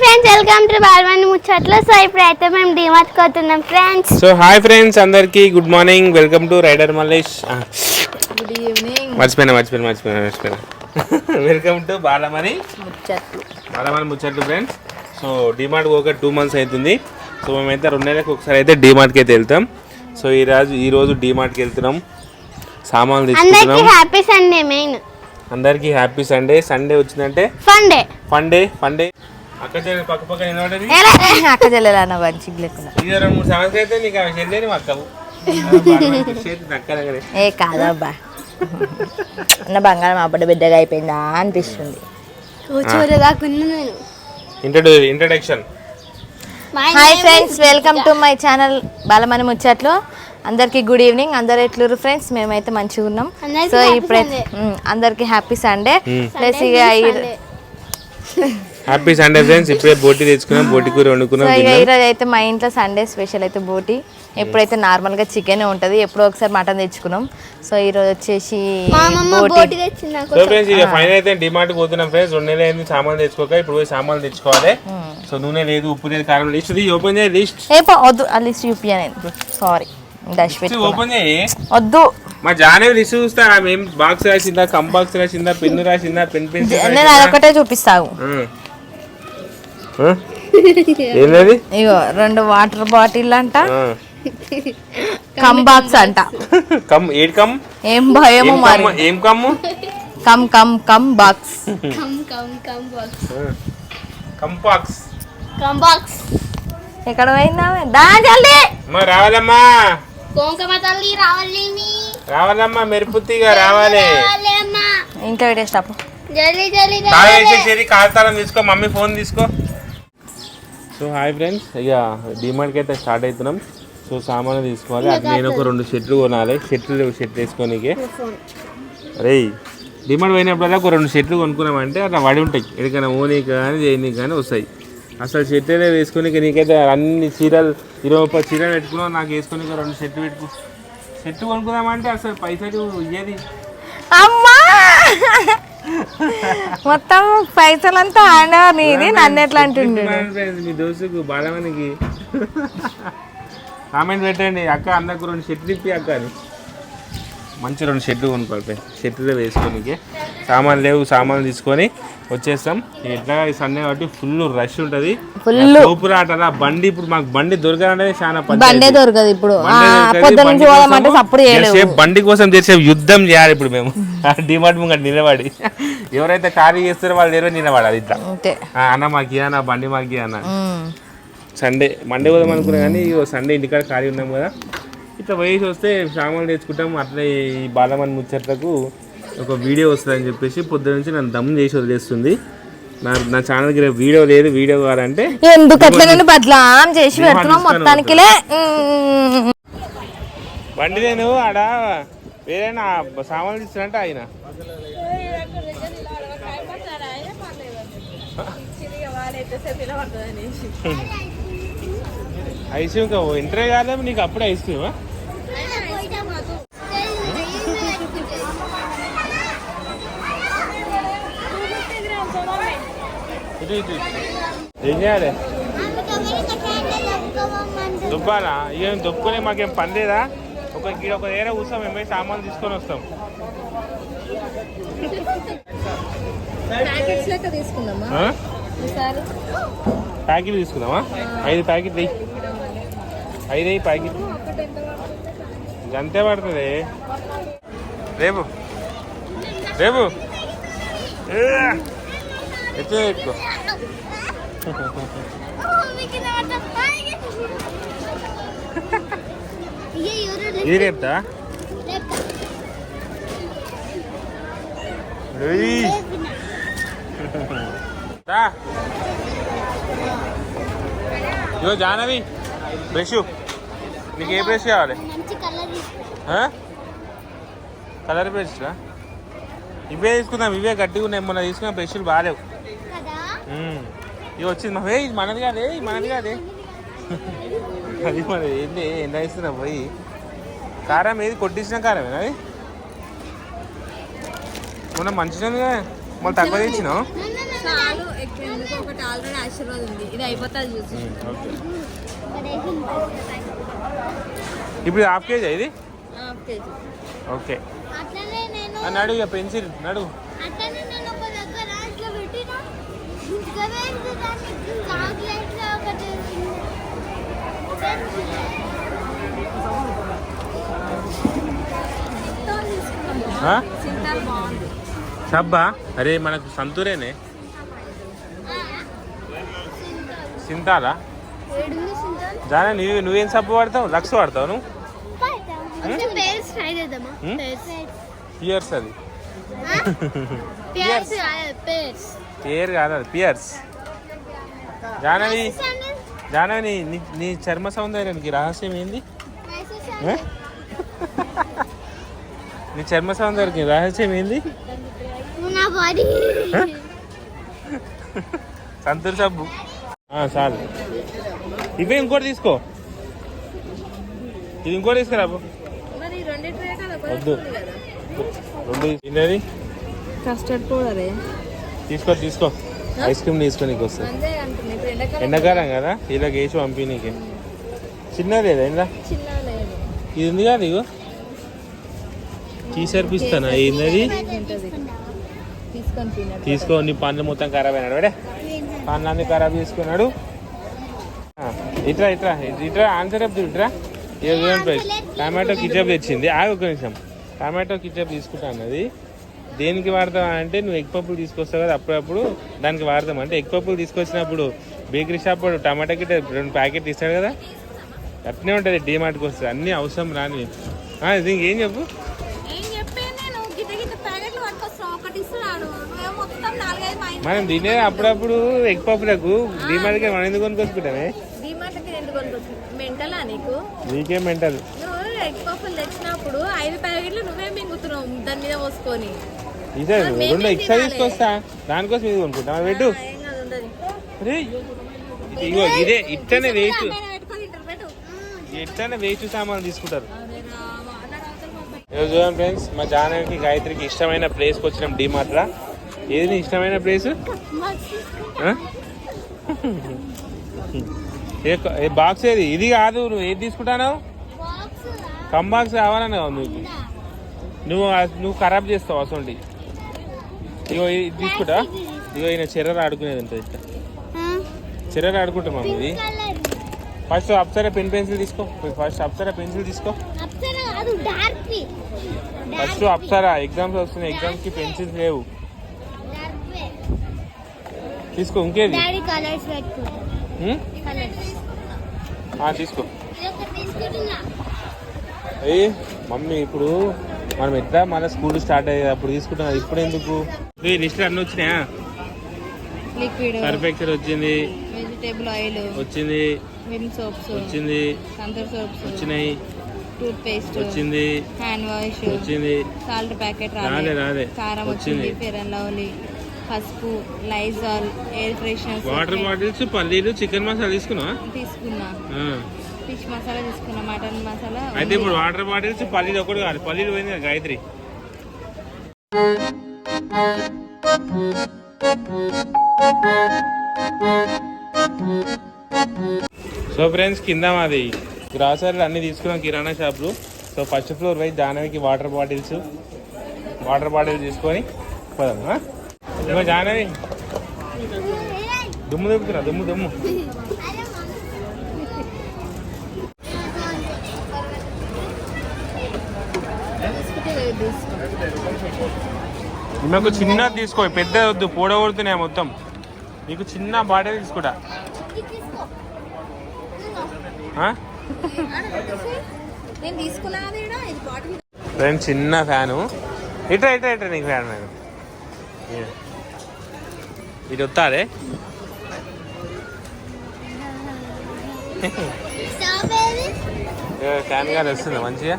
Friends welcome to బాల్వాణి ముచ్చట్లు so ఇప్పుడు అయితే మేము డిమార్ట్ కోతున్నాం ఫ్రెండ్స్ సో హాయ్ ఫ్రెండ్స్ అందరికి good morning welcome to rider Mallesh good evening మర్చిపోయినా మర్చిపోయినా మర్చిపోయినా మర్చిపోయినా. వెల్కమ్ టు బాలమణి ముచ్చట్లు బాలమణి ముచ్చట్లు ఫ్రెండ్స్ సో డిమార్ట్ ఒక టూ మంత్స్ అవుతుంది సో మేమైతే రెండు నెలలకు ఒకసారి అయితే డిమార్ట్కి అయితే వెళ్తాం. సో ఈ రోజు ఈ రోజు డిమార్ట్కి వెళ్తున్నాం. సామాన్లు అందరికి తీసుకుంటున్నాం హ్యాపీ సండే మెయిన్ అందరికీ హ్యాపీ సండే సండే వచ్చిందంటే? Fun day fun day fun day అక్క చెల్లి పక్క పక్క నిలబడేది? అక్క చెల్లెలు అన్న మంచి లేకుండా ఇది రెండు మూడు సంవత్సరాలు అయితే నీకు అవి చెల్లేని మా అక్కవు. చేతి అక్కనగానే ఏ కాదబ్బా. అన్న బంగారం అప్పటి బిడ్డగా అయిపోయిందా అనిపిస్తుంది. Introduction hi friends welcome to my channel Balamani Muchchatlu అందరికీ గుడ్ ఈవినింగ్ అందరు ఎట్లురు ఫ్రెండ్స్ మేమైతే మంచిగా ఉన్నాం. అందరికీ సో ఇప్పుడైతే అందరికీ హ్యాపీ సండే ప్లస్ ఇక హ్యాపీ సండే ఫ్రెండ్స్ ఇప్పుడే బోటి తెచ్చుకున్నాం బోటి కూర వండుకున్నాం ఈరోజు అయితే మా ఇంట్లో సండే స్పెషల్ అయితే బోటి. ఎప్పుడైతే నార్మల్గా చికెన్ ఉంటుంది ఎప్పుడో ఒకసారి మటన్ తెచ్చుకున్నాం. సో ఈరోజు వచ్చేసి బోటి. తెచ్చింది నాకు సో ఫ్రెండ్స్ ఇక ఫైనల్ అయితే డిమార్ట్ పోతున్నాం ఫ్రెండ్స్ రెండు నెలలు అయింది సామాన్లు తెచ్చుకోక ఇప్పుడు పోయి సామాన్లు తెచ్చుకోవాలి. సో నూనె లేదు ఉప్పు లేదు కారం లిస్ట్ ఓపెన్ చేయి లిస్ట్ ఏ పో- వద్దు. ఆ లిస్ట్ చూపియను సారీ డష్ ఓపెన్ చేయి. వద్దు. మా జానే లిస్ట్ చూస్తా ఏం బాక్స్ రాసిందా కం బాక్స్ రాసిందా పెన్ను రాసిందా పెన్ పెన్సిల్ నేను అదొకటే చూపిస్తావు ఏంటది ఇగో రెండు వాటర్ బాటిల్ అంట కమ్ బాక్స్ అంట. కమ్ ఏడు కమ్? ఏం భయము మరి? కమ్ ఏం కమ్ము? కమ్ come come box. Come come come box. Come box. Come box. ఎక్కడ పోయిందా దా జల్దీ! అమ్మా రావాలమ్మా. కోంకమ్మ తల్లి రావాలి రావాలమ్మా మెరుపుత్తిగా రావాలి. ఇంట్లో పెట్టేస్టప్పు జల్దీ జల్దీ తాళం వేసేసేది కాల్తాళం తీసుకో మమ్మీ ఫోన్ తీసుకో. సో హాయ్ ఫ్రెండ్స్ ఇక డిమార్ట్కి అయితే స్టార్ట్ అవుతున్నాం. సో సామాన్లు తీసుకోవాలి. అది నేను ఒక రెండు షర్ట్లు కొనాలి. షర్ట్లు లేవు షర్ట్లు వేసుకోనికి. అరే పోయినప్పుడల్లా ఒక రెండు షర్ట్లు కొనుక్కున్నామంటే అట్లా వడి ఉంటాయి. ఎందుకన్నా ఓనీ కానీ చేయనీకి కానీ వస్తాయి. అసలు షర్ట్లే వేసుకొని నీకైతే అన్ని చీరలు ఇరవై ముప్పై చీరలు పెట్టుకున్నావు నాకు వేసుకొని రెండు షర్ట్లు పెట్టుకో. షర్ట్ కొనుక్కుందామంటే అసలు పైసలు ఇయ్యేది. అమ్మా! మొత్తం పైసలంతా ఆడా నీది నన్ను ఎట్లా అంటుండు? మీ దోస్తుకు బాలమనికి కామెంట్ పెట్టండి అక్క అందరికి రెండు షర్ట్లు ఇప్పి అక్క అని. మంచి రెండు షర్ట్లు కొనుక్కోవాలి షర్ట్లు వేసుకోనికి. సామాన్లు లేవు సామాన్లు తీసుకొని వచ్చేస్తాం. ఎట్లా ఈ సండే కాబట్టి ఫుల్ రష్ ఉంటుంది. Full. ఊపిరాటలా బండి ఇప్పుడు మాకు బండి దొరకాలంటే చాలా బండే. దొరకదు ఇప్పుడు. బండి కోసం చేసే యుద్ధం చేయాలి ఇప్పుడు మేము. డిమార్ట్ ముంగట నిలబడి. ఎవరైతే ఖాళీ చేస్తారో వాళ్ళు ఎవరో నిలబడాలి ఇట్లా. అన్న మాకు అన్న బండి మాకు అన్న. సండే మండే పోదాం అనుకున్నా కానీ సండే ఇంటికాడ ఖాళీ ఉన్నాం కదా. ఇట్లా పోయేసి వస్తే సామాన్లు తెచ్చుకుంటాం. అట్లే ఈ బాలమన్ ముచ్చట్లకు ఒక వీడియో వస్తుందని చెప్పేసి పొద్దున నుంచి నన్ను దమ్ చేసి వదిలేస్తుంది. నా నా ఛానల్కి రేపు వీడియో లేదు వీడియో కావాలంటే ఎందుకు అట్లా నేను బదలాం చేసి పెడుతున్నావు మొత్తానికిలే? ఉమ్. బండి నేను ఆడ వేరే నా సామాన్లు తీసుకురంటే ఆయన. ఐస్ క్రీమ్ నీకు అప్పుడే ఐస్ క్రీమా? ఏం చేయాలి దుబ్బాలా ఏం దుబ్బుకునే మాకేం పని లేదా ఒక ఇక్కడ ఒక దగ్గర కూర్చోం మేము పోయి సామాన్లు తీసుకొని వస్తాం? ప్యాకెట్ తీసుకుందామా ఐదు ప్యాకెట్లు వెయ్యి ఐదు వెయ్యి ప్యాకెట్ అంతే పడుతుంది రేపు రేపు ఏ! ఎత్తుకో పెట్టుకో ఇది రేపుతా ఇగో జానవి బ్రష్ నీకు ఏ బ్రష్ కావాలి? కలర్ ఆ? ఇవే తీసుకుందాం ఇవే గట్టిగా ఉన్నాయి మొన్న తీసుకున్న బ్రష్లు బాగాలేవు ఇవి వచ్చింది మా ఇది మనది కాదే ఇది మనది కాదే. అది మనది ఏంటి ఎంత ఇస్తున్నా పోయి. కారం ఏది? కొట్టించిన కారమేనా అది? మొన్న మంచిగా మళ్ళీ తక్కువ తెచ్చినావు? ఓకే. ఇప్పుడు హాఫ్ కేజీ ఇది? Half KG. ఓకే. అట్లనే నేను ఆ, నడు ఇక పెన్సిల్ నడు అట్లనే నేను ఒక దగ్గర ఇట్లా పెట్టిన ఇంకా వేసి దాన్ని చాక్లెట్ ఒకటి ఆ? సింతాల్ బాగుంది సబ్బా? అరే మనకు సంతూరేనే. సింతాలా? జానా నువ్వు నువ్వేం సబ్బు వాడతావు? లక్స్ వాడతావు నువ్వు? పియర్స్ అది. పేరు కాదు అది పియర్స్. జానవి జానవి నీ నీ- చర్మ సౌందర్యానికి రహస్యం ఏంది? నీ చర్మ సౌందర్యానికి రహస్యం ఏంది? సంతూర్ సబ్బు. ఆ, చాలు. ఇవే ఇంకోటి తీసుకో. ఇది ఇంకోటి తీసుకురా బాబు. మరి రెండిట్లే కదా వద్దు. రెండు తినేది కస్టర్డ్ పౌడరే తీసుకో తీసుకో. ఐస్ క్రీమ్ తీసుకో నీకు వస్తుంది ఎండాకాలం కదా ఇలా వేసి పంపి నీకు చిన్నది లేదా ఇందా? చిన్న ఇది ఉంది కదా ఇగో తీసరిపిస్తానా ఏంది తీసుకొని తినట్టు తీసుకో నీ పండ్లు మొత్తం ఖరాబ్ అయినాడు వాడే పండ్లు అన్ని ఖరాబ్ చేసుకున్నాడు. ఇట్రా ఇట్రా ఇట్రా ఆన్సర్ చెప్తు ఇట్రా. ఇరవై ప్రైస్ టమాటో కిచప్ తెచ్చింది. ఆగు ఒక నిమిషం. టమాటో కిచప్ తీసుకుంటా అన్నది. దేనికి వాడతాం అంటే నువ్వు ఎగ్ పప్పులు తీసుకొస్తావు కదా అప్పుడప్పుడు దానికి వాడతాం. అంటే ఎగ్ పప్పులు తీసుకొచ్చినప్పుడు బేకరీ షాప్ వాడు టమాటా కిట్ రెండు ప్యాకెట్ ఇస్తాడు కదా? అట్నే ఉంటుంది డీమార్ట్కి వస్తుంది. అన్నీ అవసరం రాని దీనికి ఏం చెప్పు? గిట్ట గిట్ట మనం తినే అప్పుడప్పుడు ఎగ్ పప్పులకు డీమార్ట్కి మనం ఎందుకు కొనుక్కొచ్చుకుంటామే? నీకు? మెంటల్. నువ్వు ఎగ్ పఫ్ఫులు తెచ్చినప్పుడు ఐదు ప్యాకెట్లు నువ్వే మింగుతున్నావు దాని మీద పోసుకొని. ఇదే రెండు ఎక్స్ట్రా? తీసుకొస్తా దానికోసం ఇది కొనుక్కుంటా పెట్టు అరే, ఇది ఇట్లనే పెట్టు. ఇట్లనే వేస్ట్ సామాన్లు తీసుకుంటారు. చూడండి ఫ్రెండ్స్ మా జానకి గాయత్రికి ఇష్టమైన ప్లేస్కి వచ్చినాం డిమార్ట్ లా ఏది ఇష్టమైన ప్లేస్? ఏ బాక్స్ ఏది? ఇది కాదు నువ్వు ఏది తీసుకుంటావు కమ్ బాక్స్ కావాలన్నా నువ్వు నువ్వు నువ్వు ఖరాబ్ చేస్తావు అసలు. ఇగో ఇది తీసుకుంటా. ఇగో ఈయన చెర్ర ఆడుకునేది ఉంటుంది ఇట్లా. చెర్ర ఆడుకుంటాం మమ్మీ ఇది. ఫస్ట్ అప్సరా పెన్ పెన్సిల్ తీసుకో. ఫస్ట్ అప్సరా పెన్సిల్ తీసుకో. ఫస్ట్ అప్సరా. ఎగ్జామ్స్ వస్తున్నాయి. ఎగ్జామ్స్కి పెన్సిల్స్ లేవు. తీసుకో ఇంకేది? ఆ, తీసుకో. అయ్యి మమ్మీ ఇప్పుడు మనం ఎట్లా మళ్ళీ స్కూల్ స్టార్ట్ అయ్యేది? అప్పుడు తీసుకుంటాం ఇప్పుడు ఎందుకు? ఈ లిస్ట్ అన్నీ వచ్చినాయా? లిక్విడ్ పర్ఫెక్చర్ వచ్చింది. వెజిటేబుల్ ఆయిల్ వచ్చింది. విమ్ సోప్స్ వచ్చింది. సంతూర్ సోప్స్ వచ్చినాయి. టూత్ పేస్ట్ వచ్చింది. హ్యాండ్ వాష్ వచ్చింది. సాల్ట్ ప్యాకెట్ రాలే, రాలే. కారం వచ్చింది. వచ్చింది. ఫెర్ అండ్ లవ్లీ పసుపు Lizol air freshener water bottles పల్లీలు చికెన్ మసాలా తీసుకున్నా. తీసుకున్నా ఫిష్ మసాలా తీసుకున్నా మటన్ మసాలా అయితే ఇప్పుడు వాటర్ బాటిల్స్ పల్లీలు ఒకటి కాదు పల్లీలు పోయింది గాయత్రి. సో ఫ్రెండ్స్ కింద మాది గ్రాసరీలు అన్ని తీసుకున్నాం కిరాణా షాప్లు. సో ఫస్ట్ ఫ్లోర్ పోయి జాహ్నవికి వాటర్ బాటిల్స్ వాటర్ బాటిల్ తీసుకొని పోదాం జాహ్నవి. దుమ్ము దుమ్ముతున్నా దుమ్ము దుమ్ము. నాకు చిన్నది తీసుకో పెద్ద వద్దు పూడగొడుతున్నాయి మొత్తం. నీకు చిన్న బాటిల్ తీసుకుంటా. ఫ్రెండ్ చిన్న ఫ్యాను. ఇట్రా ఇట్రా ఇట్రా నీకు ఫ్యాన్ నేను. ఇది వస్తాదే స్ట్రాబెర్రీ ఫ్యాన్ గారు వస్తుంది మంచిగా?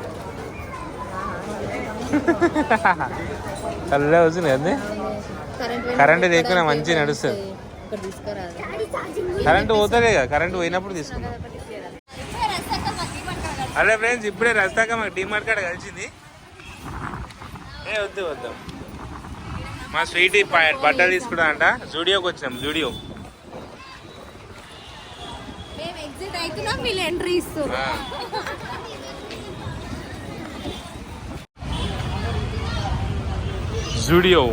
చల్లగా వస్తుంది కదా కరెంట్ లేకుండా మంచిగా నడుస్తుంది. కరెంట్ పోతుంది కదా కరెంట్ పోయినప్పుడు తీసుకుందాం. అదే ఫ్రెండ్స్ ఇప్పుడే రస్తాక మాకు డిమార్ట్ కాడ కలిసింది. ఏ వద్దు వద్దాం. మా స్వీట్ బట్టలు తీసుకుంటా జూడియోకి వచ్చినాం జూడియో. మేము ఎగ్జిట్ అవుతున్నాం వీళ్ళు ఎంట్రీ జూడియో.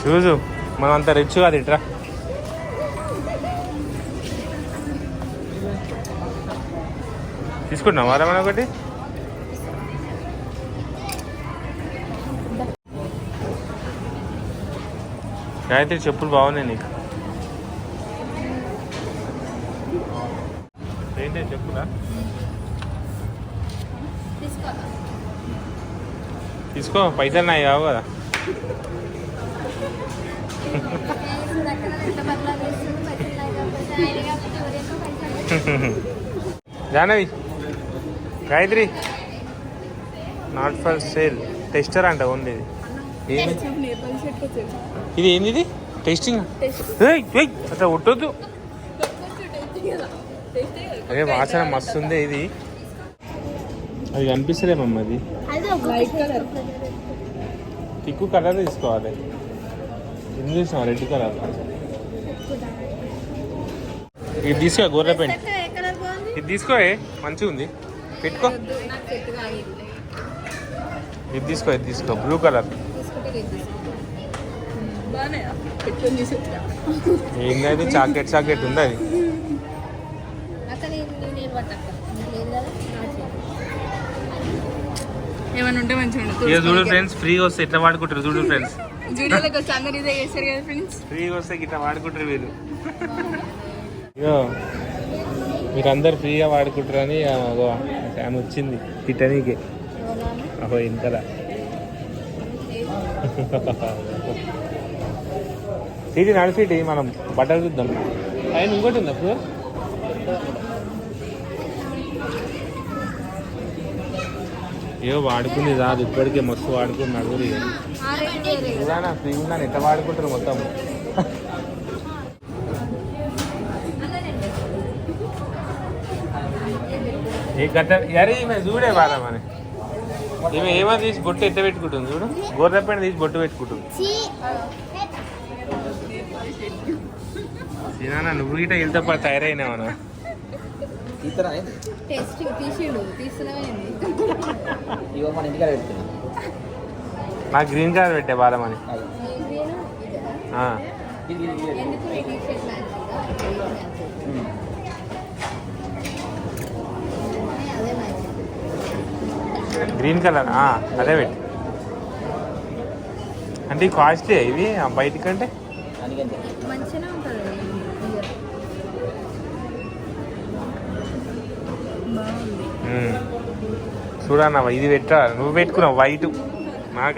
చూసు మనం అంత రిచ్ కాదు ఇట్రా తీసుకుంటున్నాం వారా మనం ఒకటి గాయత్రి చెప్పులు బాగున్నాయి నీకు? ఏంటి చెప్పులా? తీసుకో. పైసలు నాయి కావు కదా. Janavi Gayatri. Not for sale tester అంట ఓన్లీ ఇది. ఏమి? ఇది ఏంది ఇది టెస్టింగ్ అట్లా ఒట్టొద్దు అదే వాసన మస్తు ఉంది ఇది. అది కనిపిస్తలేమమ్మ అది. తిక్కు కలర్ తీసుకోవాలి. ఎందుకు తీసుకో రెడ్ కలర్ ఇది తీసుకో గొర్రె పెయింట్ ఏ కలర్ బాగుంది? ఇది తీసుకో ఏ, మంచిగా ఉంది. పెట్టుకో. ఇది తీసుకో ఇది తీసుకో బ్లూ కలర్ ఏంది అది చాకెట్ చాకెట్ ఉంది అది. ఏమైనా ఉంటే మంచిగా చూడు ఫ్రెండ్స్ ఫ్రీగా వస్తే ఎట్లా వాడుకుంటారు చూడు ఫ్రెండ్స్. జూడియోలోకి వచ్చి అందరు ఇదే చేస్తారు కదా ఫ్రెండ్స్? ఫ్రీగా వస్తే ఇట్లా వాడుకుంటారు వీళ్ళు. ఇగో మీరందరు ఫ్రీగా వాడుకుంటారని ఆమె వచ్చింది తిట్టనీకే. అహో ఇంతలా. సీటీ నడిసిటి మనం బట్టలు చూద్దాం. ఆయన ఇంకోటి ఉంది అప్పుడు ఏవో వాడుకుంది రాదు ఇప్పటికే మస్తు వాడుకుని నడుగురు ఇలానా ఫ్రీ ఉందని ఎట్లా వాడుకుంటారు మొత్తం? ఏ గట్ట అరే ఈమె చూడే బాధ మన ఈమె ఏమని తీసి బొట్టు ఎట్ట పెట్టుకుంటుంది చూడు గోర్రెప్పని తీసి బొట్టు పెట్టుకుంటుంది. చీ సీనా నువ్వు గిట్ట వెళ్తే పడి తయారైనావనా టెస్టింగ్ తీసిండు ఇగో మన ఇంటికాడ పెడుతున్నాం. నాకు గ్రీన్ కలర్ పెట్టే బాలమని నీ గ్రీన్ కలర్ ఆ, అదే పెట్టి. అంటే కాస్ట్లీ ఇవి ఆ బయట కంటే మంచిగానే ఉంటుంది. ఉమ్. చూడన్న ఇది పెట్టా నువ్వు పెట్టుకున్నావు వైట్.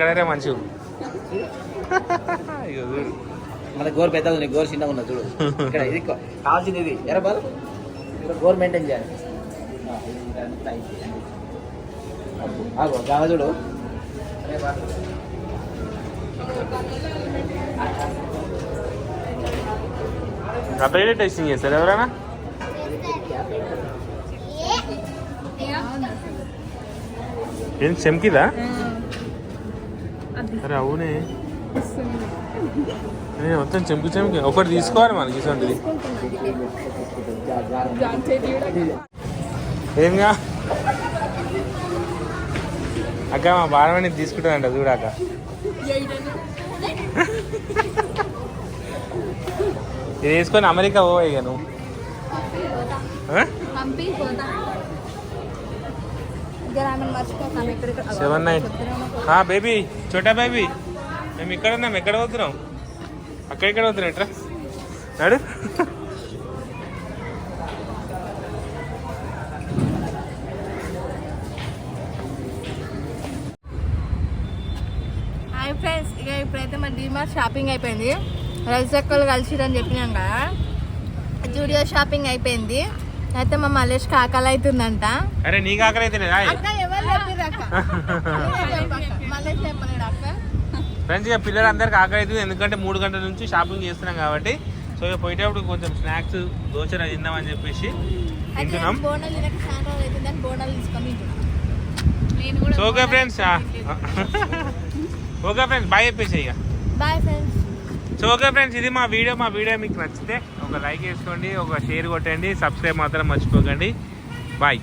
కలరే మంచిగా ఇగో చూడు. మన గోర్ పెద్దగా ఉంది గోర్ చిన్నగా ఉన్నది చూడు. ఇక్కడ ఇది. కావాల్సింది ఇది. ఎరా బాలు? గోర్ మెయింటైన్ చేయాలి. గావ చూడు. సపరేట్ టెస్టింగ్ చేస్తారు ఎవరైనా ఏం చెమ్కిదా అరే అవునే మొత్తం చెంకు చెంకి ఒకటి తీసుకోవాలి మనకి ఇటువంటిది. ఏంగా అక్క మా బాలమణి తీసుకుంటానంట చూడాక ఇది వేసుకొని అమెరికా పోవే ఇక నువ్వు. సెవెన్ నైన్ బేబీ చోటా బేబీ మేము ఇక్కడ ఉన్నాం ఎక్కడ పోతున్నాం? అక్కడ ఎక్కడ పోతున్నాం ఎట్రా? నాడు. ఫ్రెండ్స్ ఇక ఇప్పుడైతే మన డిమార్ట్ షాపింగ్ అయిపోయింది. రైసక్కలు కలిసిరని చెప్పినాం కదా జూడియో షాపింగ్ అయిపోయింది. అయితే మా మలేష్ కాకలు అవుతుందంట అరే నీకు ఆకలి అయితే ఫ్రెండ్స్ ఇక పిల్లలందరికీ ఆకలి అవుతుంది ఎందుకంటే మూడు గంటల నుంచి షాపింగ్ చేస్తున్నాం కాబట్టి. సో ఇక పోయేటప్పుడు కొంచెం స్నాక్స్ దోశ తిందామని చెప్పేసి తింటున్నాం. So okay friends okay friends bye చెప్పేసి ఇక. Bye friends so okay friends ఇది మా వీడియో మా వీడియో మీకు నచ్చితే ఒక లైక్ వేసుకోండి ఒక షేర్ కొట్టండి సబ్స్క్రైబ్ మాత్రం మర్చిపోకండి. బాయ్